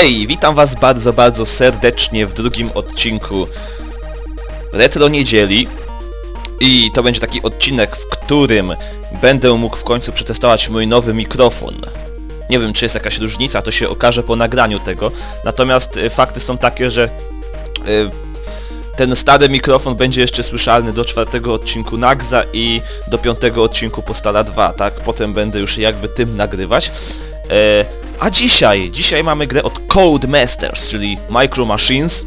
Hej, witam was bardzo, bardzo serdecznie w drugim odcinku Retro Niedzieli i to będzie taki odcinek, w którym będę mógł w końcu przetestować mój nowy mikrofon. Nie wiem, czy jest jakaś różnica, to się okaże po nagraniu tego, natomiast y, fakty są takie, że y, ten stary mikrofon będzie jeszcze słyszalny do czwartego odcinku Nagza i do piątego odcinku Postala 2, tak? Potem będę już jakby tym nagrywać. E, a dzisiaj, dzisiaj mamy grę od Codemasters, czyli Micro Machines.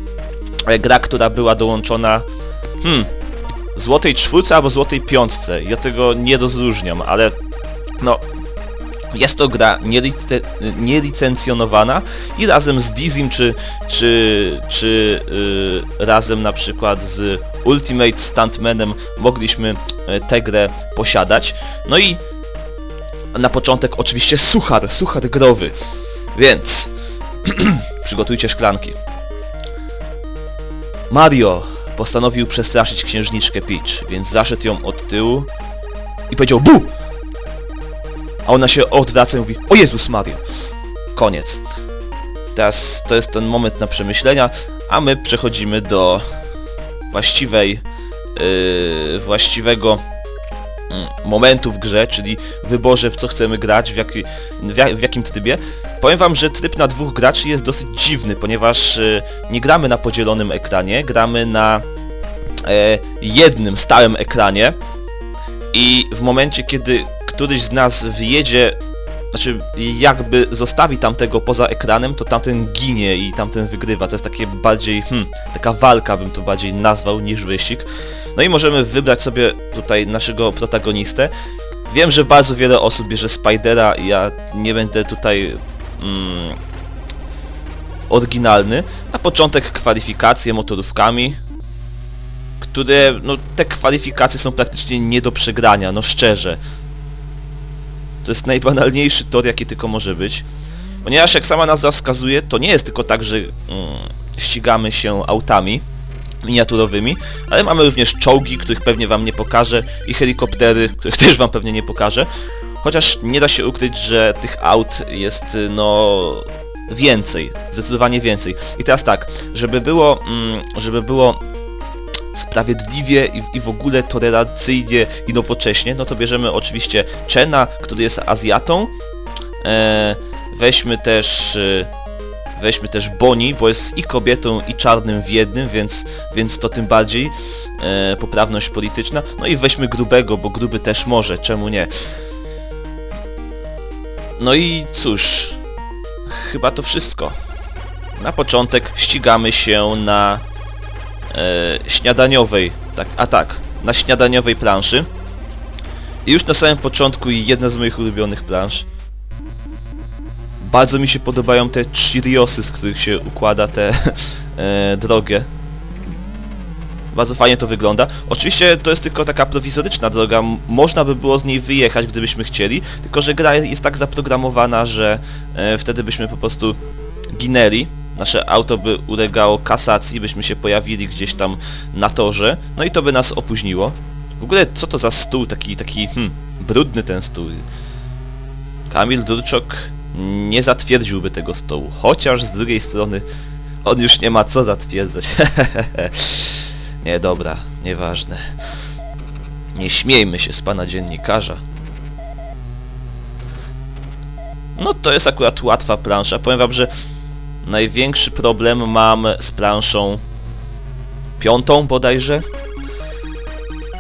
E, gra, która była dołączona, hmm, złotej czwórce albo złotej piątce. Ja tego nie rozróżniam, ale no, jest to gra nielice, nielicencjonowana i razem z Dizim czy, czy, czy yy, razem na przykład z Ultimate Stuntmanem mogliśmy y, tę grę posiadać. No i na początek oczywiście suchar, suchar growy. Więc przygotujcie szklanki. Mario postanowił przestraszyć księżniczkę Peach, więc zaszedł ją od tyłu i powiedział BU! A ona się odwraca i mówi O Jezus Mario! Koniec. Teraz to jest ten moment na przemyślenia, a my przechodzimy do właściwej, yy, właściwego momentu w grze, czyli wyborze w co chcemy grać, w, jaki, w, jak, w jakim trybie. Powiem wam, że tryb na dwóch graczy jest dosyć dziwny, ponieważ y, nie gramy na podzielonym ekranie, gramy na e, jednym stałym ekranie i w momencie, kiedy któryś z nas wjedzie, znaczy jakby zostawi tamtego poza ekranem, to tamten ginie i tamten wygrywa. To jest takie bardziej, hmm, taka walka bym to bardziej nazwał niż wyścig. No i możemy wybrać sobie tutaj naszego protagonistę. Wiem, że bardzo wiele osób bierze Spidera ja nie będę tutaj mm, oryginalny. Na początek kwalifikacje motorówkami, które, no te kwalifikacje są praktycznie nie do przegrania, no szczerze. To jest najbanalniejszy tor, jaki tylko może być. Ponieważ jak sama nazwa wskazuje, to nie jest tylko tak, że mm, ścigamy się autami miniaturowymi, ale mamy również czołgi, których pewnie wam nie pokażę i helikoptery, których też wam pewnie nie pokażę. Chociaż nie da się ukryć, że tych aut jest no więcej, zdecydowanie więcej. I teraz tak, żeby było, mm, żeby było sprawiedliwie i, w ogóle tolerancyjnie i nowocześnie, no to bierzemy oczywiście Chena, który jest Azjatą. E, weźmy też e, weźmy też Bonnie, bo jest i kobietą i czarnym w jednym, więc, więc to tym bardziej e, poprawność polityczna. No i weźmy Grubego, bo Gruby też może, czemu nie? No i cóż, chyba to wszystko. Na początek ścigamy się na e, śniadaniowej, tak, a tak, na śniadaniowej planszy. I już na samym początku jedna z moich ulubionych plansz. Bardzo mi się podobają te Cheeriosy, z których się układa tę e, drogę. Bardzo fajnie to wygląda. Oczywiście to jest tylko taka prowizoryczna droga, można by było z niej wyjechać, gdybyśmy chcieli, tylko że gra jest tak zaprogramowana, że e, wtedy byśmy po prostu ginęli. Nasze auto by ulegało kasacji, byśmy się pojawili gdzieś tam na torze, no i to by nas opóźniło. W ogóle co to za stół, taki, taki, hmm, brudny ten stół. Kamil Durczok nie zatwierdziłby tego stołu, chociaż z drugiej strony on już nie ma co zatwierdzać. nie, dobra, nieważne. Nie śmiejmy się z pana dziennikarza. No to jest akurat łatwa plansza. Powiem wam, że największy problem mam z planszą piątą bodajże.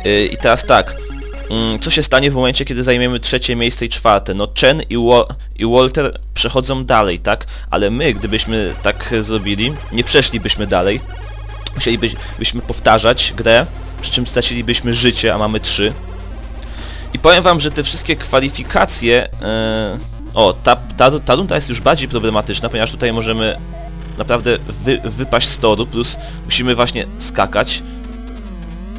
Yy, I teraz tak, co się stanie w momencie, kiedy zajmiemy trzecie miejsce i czwarte? No Chen i, Wa i Walter przechodzą dalej, tak? Ale my, gdybyśmy tak zrobili, nie przeszlibyśmy dalej. Musielibyśmy powtarzać grę, przy czym stracilibyśmy życie, a mamy trzy. I powiem wam, że te wszystkie kwalifikacje... Yy, o, ta, ta, ta runda jest już bardziej problematyczna, ponieważ tutaj możemy naprawdę wy, wypaść z toru, plus musimy właśnie skakać.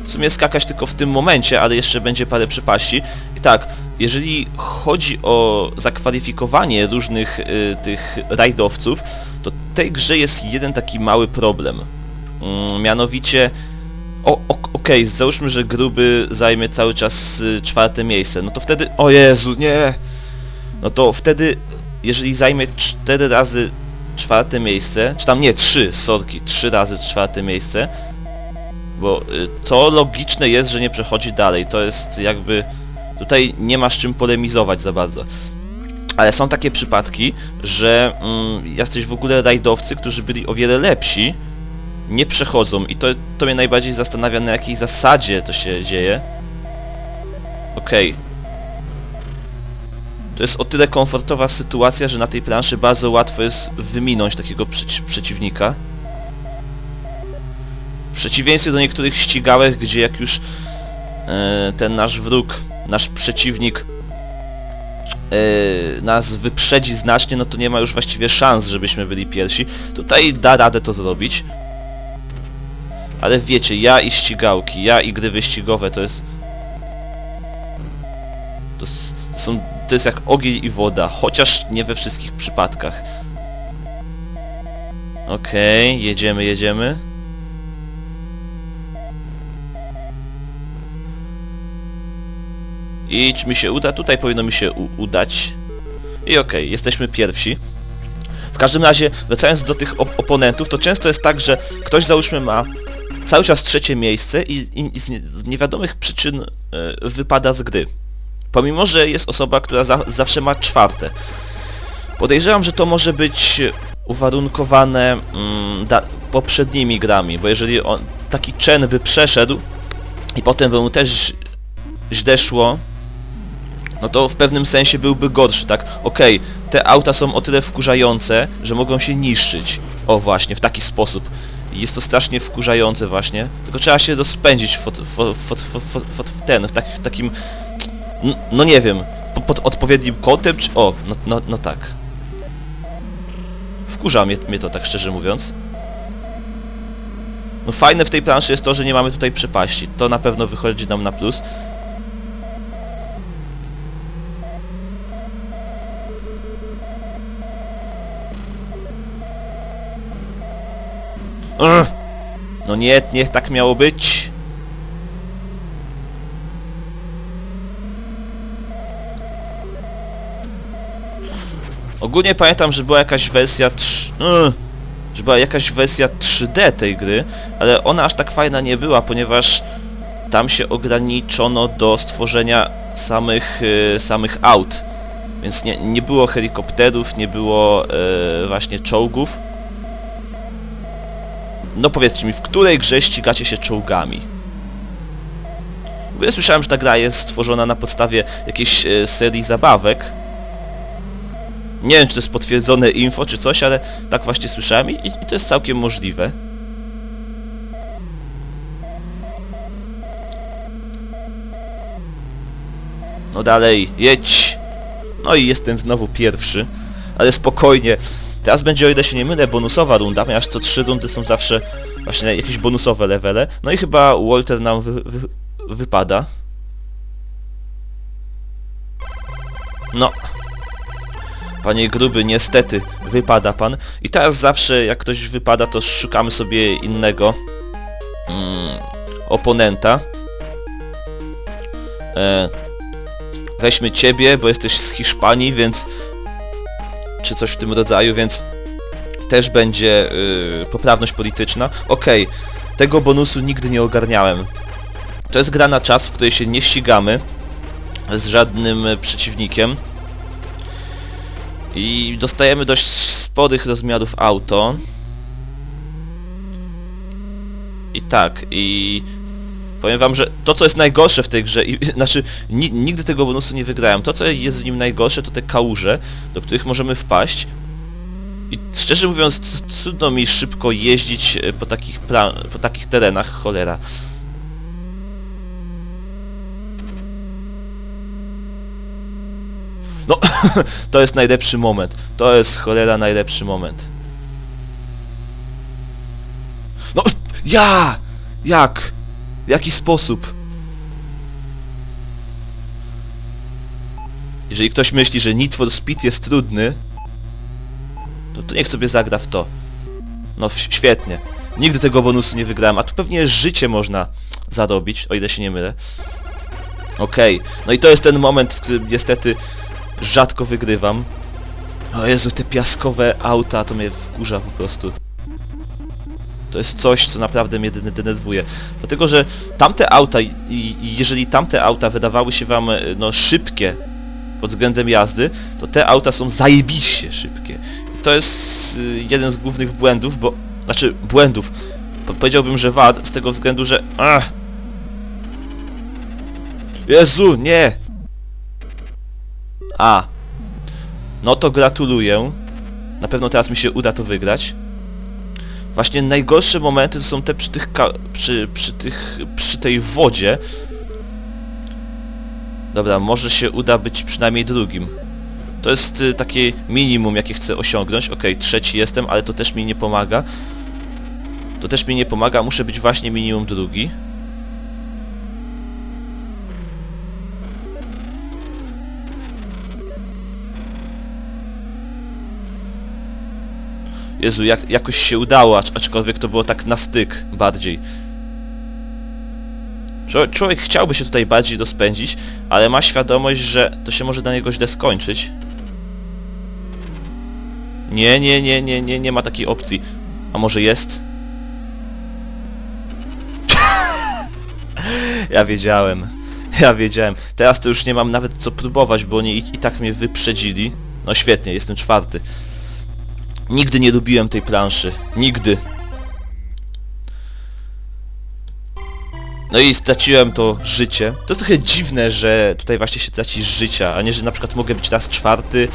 W sumie skakać tylko w tym momencie, ale jeszcze będzie parę przepaści. I tak, jeżeli chodzi o zakwalifikowanie różnych y, tych rajdowców, to tej grze jest jeden taki mały problem. Mm, mianowicie... O, okej, załóżmy, że gruby zajmie cały czas y, czwarte miejsce, no to wtedy... O Jezu, nie! No to wtedy, jeżeli zajmie cztery razy czwarte miejsce, czy tam nie, trzy, sorki, trzy razy czwarte miejsce, bo y, to logiczne jest, że nie przechodzi dalej, to jest jakby, tutaj nie ma z czym polemizować za bardzo. Ale są takie przypadki, że mm, jacyś w ogóle rajdowcy, którzy byli o wiele lepsi, nie przechodzą i to, to mnie najbardziej zastanawia na jakiej zasadzie to się dzieje. Okej. To jest o tyle komfortowa sytuacja, że na tej planszy bardzo łatwo jest wyminąć takiego przeci przeciwnika. W przeciwieństwie do niektórych ścigałek, gdzie jak już e, ten nasz wróg, nasz przeciwnik e, nas wyprzedzi znacznie, no to nie ma już właściwie szans, żebyśmy byli pierwsi. Tutaj da radę to zrobić. Ale wiecie, ja i ścigałki, ja i gry wyścigowe to jest... To, są... To jest jak ogień i woda, chociaż nie we wszystkich przypadkach. Okej, jedziemy, jedziemy. I czy mi się uda? Tutaj powinno mi się udać. I okej, jesteśmy pierwsi. W każdym razie, wracając do tych op oponentów, to często jest tak, że ktoś załóżmy ma cały czas trzecie miejsce i, i, i z, nie, z niewiadomych przyczyn e, wypada z gry. Pomimo, że jest osoba, która za, zawsze ma czwarte. Podejrzewam, że to może być uwarunkowane mm, poprzednimi grami, bo jeżeli on, taki Chen by przeszedł i potem by mu też źle szło, no to w pewnym sensie byłby gorszy, tak? Okej, te auta są o tyle wkurzające, że mogą się niszczyć. O właśnie, w taki sposób. Jest to strasznie wkurzające właśnie, tylko trzeba się rozpędzić w, ten, w, tak, w takim, n- no nie wiem, po- pod odpowiednim kątem, czy... O, no, no, no tak. Wkurza mnie, mnie to tak szczerze mówiąc. No fajne w tej planszy jest to, że nie mamy tutaj przepaści. To na pewno wychodzi nam na plus. No nie, niech tak miało być. Ogólnie pamiętam, że była jakaś wersja 3... Ugh. Że była jakaś wersja 3D tej gry, ale ona aż tak fajna nie była, ponieważ tam się ograniczono do stworzenia samych, y, samych aut. Więc nie, nie było helikopterów, nie było e, właśnie czołgów. No powiedzcie mi, w której grze ścigacie się czołgami? Bo ja słyszałem, że ta gra jest stworzona na podstawie jakiejś e, serii zabawek. Nie wiem, czy to jest potwierdzone info, czy coś, ale tak właśnie słyszałem i, i to jest całkiem możliwe. No dalej, jedź! No i jestem znowu pierwszy, ale spokojnie. Teraz będzie, o ile się nie mylę, bonusowa runda, ponieważ co trzy rundy są zawsze właśnie jakieś bonusowe levele. No i chyba Walter nam wy, wy, wypada. No. Panie gruby, niestety, wypada pan. I teraz zawsze, jak ktoś wypada, to szukamy sobie innego mm, oponenta. E, weźmy ciebie, bo jesteś z Hiszpanii, więc czy coś w tym rodzaju, więc też będzie yy, poprawność polityczna. Okej, tego bonusu nigdy nie ogarniałem. To jest gra na czas, w której się nie ścigamy z żadnym przeciwnikiem. I dostajemy dość sporych rozmiarów auto. I tak, i powiem wam, że to co jest najgorsze w tej grze, i, znaczy ni, nigdy tego bonusu nie wygrałem, to co jest w nim najgorsze to te kałuże, do których możemy wpaść. I szczerze mówiąc, trudno mi szybko jeździć e, po takich, po takich terenach, cholera. No, to jest najlepszy moment. To jest cholera najlepszy moment. No, ja! Jak? W jaki sposób? Jeżeli ktoś myśli, że Need for Speed jest trudny, to, to niech sobie zagra w to. No świetnie. Nigdy tego bonusu nie wygrałem, a tu pewnie życie można zarobić, o ile się nie mylę. Okej, no i to jest ten moment, w którym niestety rzadko wygrywam. O Jezu, te piaskowe auta, to mnie wkurza po prostu. To jest coś, co naprawdę mnie dene- denerwuje. Dlatego, że tamte auta, i, jeżeli tamte auta wydawały się wam e, no, szybkie pod względem jazdy, to te auta są zajebiście szybkie. I to jest y, jeden z głównych błędów, bo... Znaczy, błędów. Po- Powiedziałbym, że wad, z tego względu, że... Ach! Jezu, nie! A. No to gratuluję. Na pewno teraz mi się uda to wygrać. Właśnie najgorsze momenty to są te przy tych przy, przy tych przy tej wodzie. Dobra, może się uda być przynajmniej drugim. To jest y, takie minimum jakie chcę osiągnąć. Okej, trzeci jestem, ale to też mi nie pomaga. To też mi nie pomaga, muszę być właśnie minimum drugi. Jezu, jak, jakoś się udało, acz, aczkolwiek to było tak na styk bardziej. Człowiek chciałby się tutaj bardziej dospędzić, ale ma świadomość, że to się może dla niego źle skończyć. Nie, nie, nie, nie, nie, nie ma takiej opcji. A może jest? ja wiedziałem. Ja wiedziałem. Teraz to już nie mam nawet co próbować, bo oni i, i tak mnie wyprzedzili. No świetnie, jestem czwarty. Nigdy nie lubiłem tej planszy. Nigdy. No i straciłem to życie. To jest trochę dziwne, że tutaj właśnie się traci życia, a nie, że na przykład mogę być raz czwarty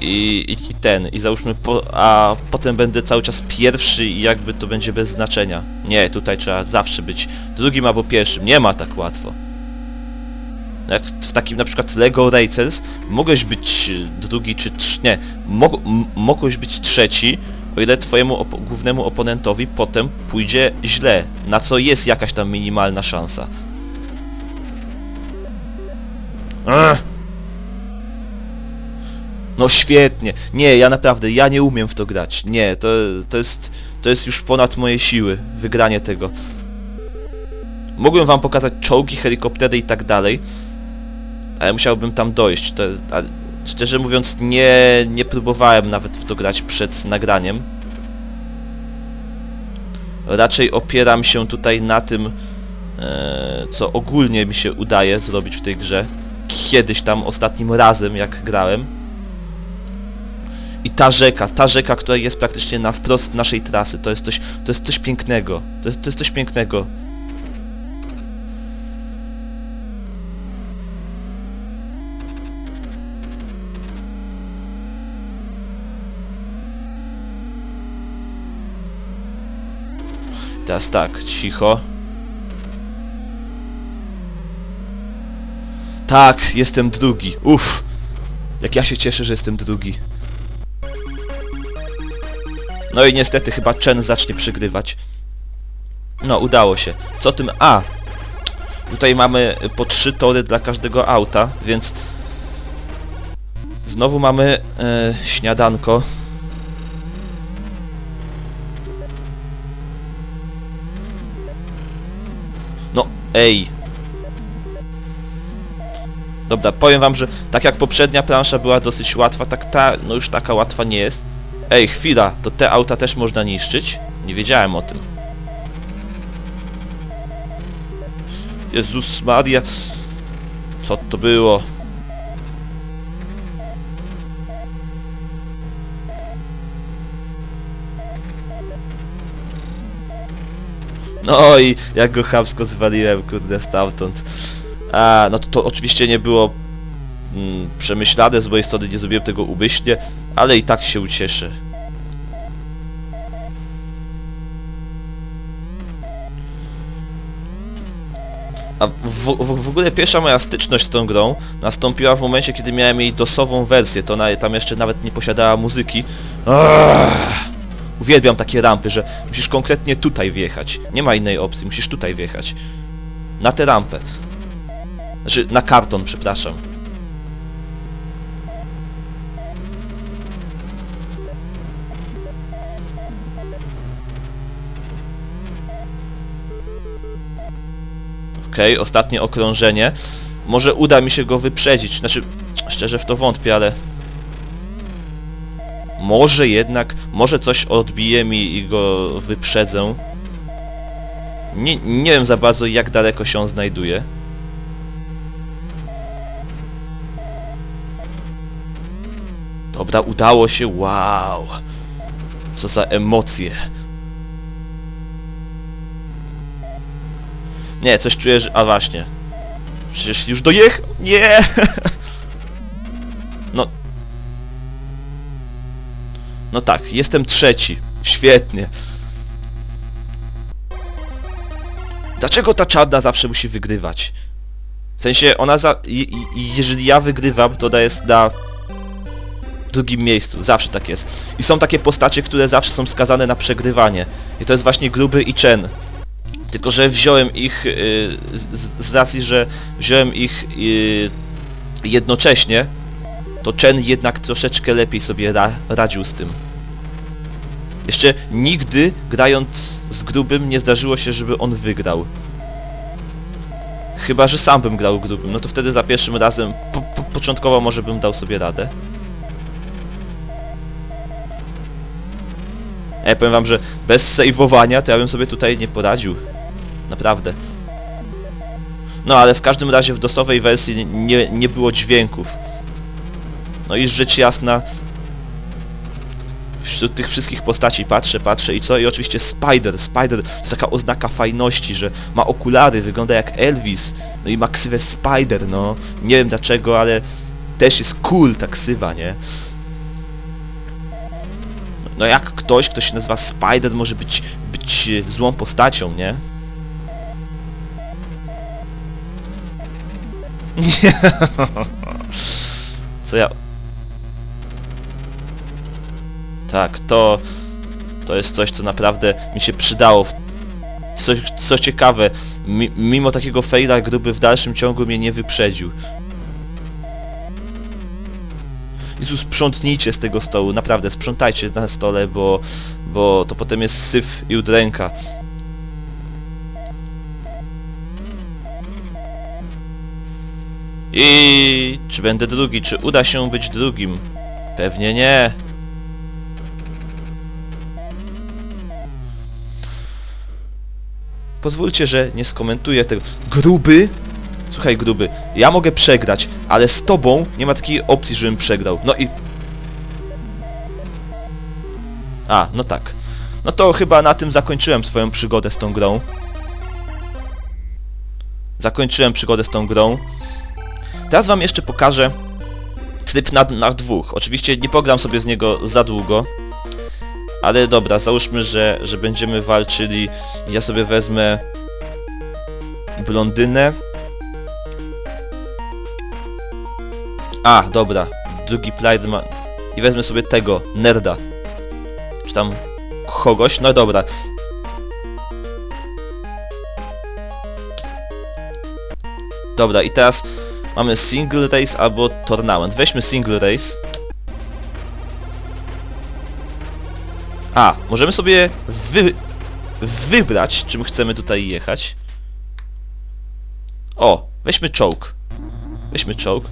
i, i, i ten, i załóżmy, po, a potem będę cały czas pierwszy i jakby to będzie bez znaczenia. Nie, tutaj trzeba zawsze być drugim albo pierwszym. Nie ma tak łatwo. Jak w takim na przykład Lego Racers mogłeś być drugi czy trz... nie, mog, mogłeś być trzeci, o ile twojemu op głównemu oponentowi potem pójdzie źle, na co jest jakaś tam minimalna szansa. Ech. No świetnie. Nie, ja naprawdę, ja nie umiem w to grać. Nie, to, to jest to jest już ponad moje siły, wygranie tego. Mogłem wam pokazać czołgi, helikoptery i tak dalej, ale musiałbym tam dojść. To, a, szczerze mówiąc, nie, nie próbowałem nawet w to grać przed nagraniem. Raczej opieram się tutaj na tym, e, co ogólnie mi się udaje zrobić w tej grze. Kiedyś tam, ostatnim razem, jak grałem. I ta rzeka, ta rzeka, która jest praktycznie na wprost naszej trasy, to jest coś, to jest coś pięknego. To jest, to jest coś pięknego. Teraz tak, cicho. Tak, jestem drugi. Uff. Jak ja się cieszę, że jestem drugi. No i niestety chyba Chen zacznie przygrywać. No, udało się. Co tym... A! Tutaj mamy po trzy tory dla każdego auta, więc... Znowu mamy e, śniadanko. Ej. Dobra, powiem wam, że tak jak poprzednia plansza była dosyć łatwa, tak ta, no już taka łatwa nie jest. Ej, chwila, to te auta też można niszczyć? Nie wiedziałem o tym. Jezus Maria. Co to było? No i jak go chamsko zwaliłem, kurde, stamtąd. A, no to, to oczywiście nie było mm, przemyślane z mojej strony, nie zrobiłem tego umyślnie, ale i tak się ucieszę. A w, w, w ogóle pierwsza moja styczność z tą grą nastąpiła w momencie, kiedy miałem jej dosową wersję, to ona tam jeszcze nawet nie posiadała muzyki. Uwielbiam takie rampy, że musisz konkretnie tutaj wjechać. Nie ma innej opcji, musisz tutaj wjechać. Na tę rampę. Znaczy, na karton, przepraszam. Okej, ostatnie okrążenie. Może uda mi się go wyprzedzić. Znaczy, szczerze w to wątpię, ale... Może jednak, może coś odbije mi i go wyprzedzę. Nie, nie wiem za bardzo jak daleko się on znajduje. Dobra, udało się, wow! Co za emocje. Nie, coś czuję, że... A właśnie. Przecież już dojechał... Nie! No tak, jestem trzeci. Świetnie. Dlaczego ta czarna zawsze musi wygrywać? W sensie, ona za... i- Jeżeli ja wygrywam, to ona jest na drugim miejscu. Zawsze tak jest. I są takie postacie, które zawsze są skazane na przegrywanie. I to jest właśnie Gruby i Chen. Tylko, że wziąłem ich yy, z- z racji, że wziąłem ich yy, jednocześnie, to Chen jednak troszeczkę lepiej sobie ra radził z tym. Jeszcze nigdy grając z Grubym nie zdarzyło się, żeby on wygrał. Chyba, że sam bym grał Grubym, no to wtedy za pierwszym razem, po, po, początkowo może bym dał sobie radę. Ja powiem wam, że bez sejwowania to ja bym sobie tutaj nie poradził. Naprawdę. No ale w każdym razie w dosowej wersji nie, nie było dźwięków. No i rzecz jasna wśród tych wszystkich postaci patrzę, patrzę i co? I oczywiście Spider. Spider to jest taka oznaka fajności, że ma okulary, wygląda jak Elvis. No i ma ksywę Spider, no. Nie wiem dlaczego, ale też jest cool ta ksywa, nie? No jak ktoś, kto się nazywa Spider może być, być złą postacią, nie? Nie. Co ja... Tak, to... To jest coś, co naprawdę mi się przydało. Coś, co ciekawe, mi, mimo takiego faila gruby w dalszym ciągu mnie nie wyprzedził. Jezu, sprzątnijcie z tego stołu, naprawdę, sprzątajcie na stole, bo, bo to potem jest syf i udręka. I czy będę drugi? Czy uda się być drugim? Pewnie nie. Pozwólcie, że nie skomentuję tego. Gruby? Słuchaj, gruby, ja mogę przegrać, ale z tobą nie ma takiej opcji, żebym przegrał. No i... A, no tak. No to chyba na tym zakończyłem swoją przygodę z tą grą. Zakończyłem przygodę z tą grą. Teraz wam jeszcze pokażę tryb na, na dwóch. Oczywiście nie pogram sobie z niego za długo. Ale dobra, załóżmy, że, że będziemy walczyli. Ja sobie wezmę blondynę. A, dobra. Drugi Pliderman. I wezmę sobie tego, nerda. Czy tam kogoś? No dobra. Dobra, i teraz mamy single race albo tournament. Weźmy single race. A, możemy sobie wy... wybrać, czym chcemy tutaj jechać. O, weźmy czołg. Weźmy czołg.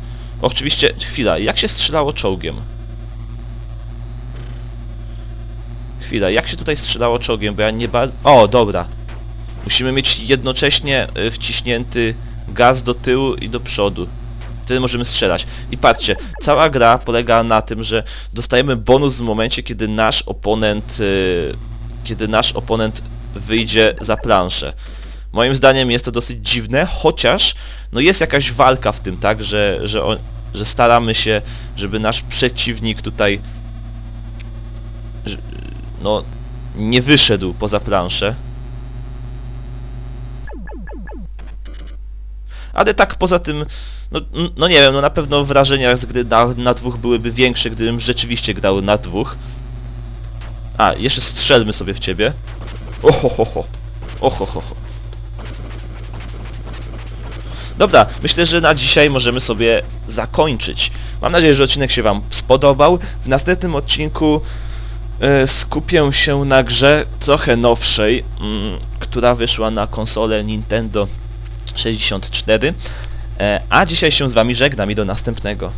Oczywiście, chwila, jak się strzelało czołgiem? Chwila, jak się tutaj strzelało czołgiem, bo ja nie bardzo... O, dobra. Musimy mieć jednocześnie y, wciśnięty gaz do tyłu i do przodu. Wtedy możemy strzelać. I patrzcie, cała gra polega na tym, że dostajemy bonus w momencie, kiedy nasz oponent... y, kiedy nasz oponent wyjdzie za planszę. Moim zdaniem jest to dosyć dziwne, chociaż no jest jakaś walka w tym, tak, że, że, on, że staramy się, żeby nasz przeciwnik tutaj no nie wyszedł poza planszę. Ale tak poza tym, no, no nie wiem, no na pewno wrażenia z gry na, na dwóch byłyby większe, gdybym rzeczywiście grał na dwóch. A, jeszcze strzelmy sobie w ciebie. Ohohoho. Ohohoho. Dobra, myślę, że na dzisiaj możemy sobie zakończyć. Mam nadzieję, że odcinek się Wam spodobał. W następnym odcinku e, skupię się na grze trochę nowszej, mm, która wyszła na konsolę Nintendo 64. E, a dzisiaj się z Wami żegnam i do następnego.